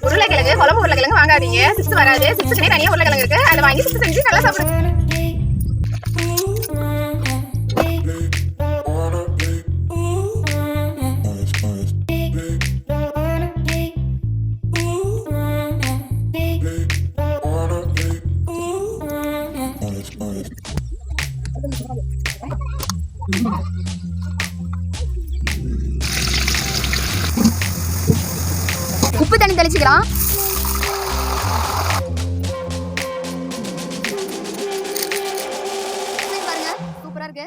உருளைக்கிழங்கு குழம்பு உருளைக்கிழங்கு வாங்காதீங்க. சிப்ஸ் வராது. சிப்ஸுக்குனே தனியாக உருளைக்கிழங்கு இருக்கு. அதை வாங்கி சிப்ஸ் செஞ்சு நல்லா சாப்பிடுங்க. Thank you. உப்பு தண்ணி தெளிச்சுக்கலாம். சூப்பரா இருக்கு.